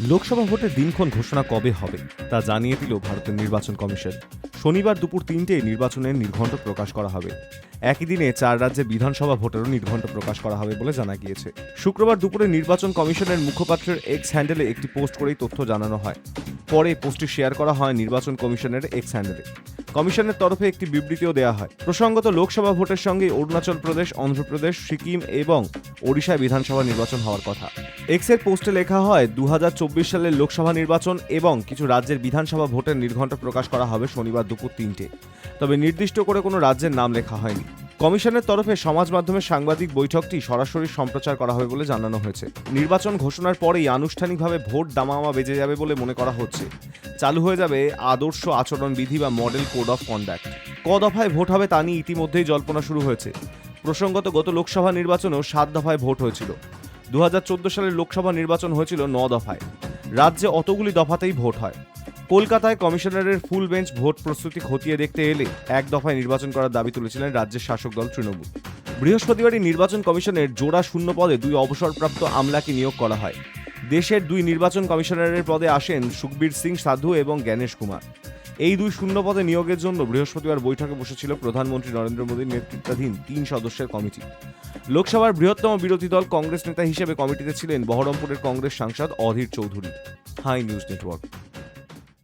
লোকসভা ভোটের দিনক্ষণ ঘোষণা কবে হবে, তা জানিয়ে দিল ভারতের নির্বাচন কমিশন। শনিবার দুপুর তিনটে নির্বাচনের নির্ঘণ্ট প্রকাশ করা হবে। একই দিনে চার রাজ্যে বিধানসভা ভোটেরও নির্ঘণ্ট প্রকাশ করা হবে বলে জানা গিয়েছে। শুক্রবার দুপুরে নির্বাচন কমিশনের মুখপাত্রের এক্স হ্যান্ডেলে একটি পোস্ট করেই তথ্য জানানো হয়। পরে পোস্টটি শেয়ার করা হয় নির্বাচন কমিশনের এক্স হ্যান্ডেলে কমিশনের তরফে একটি বিবৃতিও দেওয়া হয়। প্রসঙ্গত, লোকসভা ভোটের সঙ্গে অরুণাচল প্রদেশ, অন্ধ্রপ্রদেশ, সিকিম এবং ওড়িশায় বিধানসভা নির্বাচন হওয়ার কথা। এক্সের পোস্টে লেখা হয় দু হাজার চব্বিশ সালের লোকসভা নির্বাচন এবং কিছু রাজ্যের বিধানসভা ভোটের নির্ঘণ্ট প্রকাশ করা হবে শনিবার দুপুর তিনটে। তবে নির্দিষ্ট করে কোনো রাজ্যের নাম লেখা হয়নি। কমিশনের তরফে সমাজ মাধ্যমের সাংবাদিক বৈঠকটি সরাসরি সম্প্রচার করা হবে বলে জানানো হয়েছে। নির্বাচন ঘোষণার পরেই আনুষ্ঠানিকভাবে ভোট দামামা বেজে যাবে বলে মনে করা হচ্ছে। চালু হয়ে যাবে আদর্শ আচরণ বিধি বা মডেল কোড অফ কন্ডাক্ট। ক দফায় ভোট হবে তা নিয়ে ইতিমধ্যেই জল্পনা শুরু হয়েছে। প্রসঙ্গত গত লোকসভা নির্বাচনেও সাত দফায় ভোট হয়েছিল। দু হাজার চোদ্দ সালের লোকসভা নির্বাচন হয়েছিল ন দফায়। রাজ্যে অতগুলি দফাতেই ভোট হয়। কলকাতায় কমিশনারের ফুল বেঞ্চ ভোট প্রস্তুতি খতিয়ে দেখতে এলে এক দফায় নির্বাচন করার দাবি তুলেছিলেন রাজ্যের শাসক দল তৃণমূল। বৃহস্পতিবারই নির্বাচন কমিশনের জোড়া শূন্য পদে দুই অবসরপ্রাপ্ত আমলাকে নিয়োগ করা হয়। দেশের দুই নির্বাচন কমিশনারের পদে আসেন সুখবীর সিং সাধু এবং জ্ঞানেশ কুমার। এই দুই শূন্য পদে নিয়োগের জন্য বৃহস্পতিবার বৈঠকে বসেছিল প্রধানমন্ত্রী নরেন্দ্র মোদীর নেতৃত্বাধীন তিন সদস্যের কমিটি। লোকসভার বৃহত্তম বিরোধী দল কংগ্রেস নেতা হিসেবে কমিটিতে ছিলেন বহরমপুরের কংগ্রেস সাংসদ Adhir Chowdhury. High news network.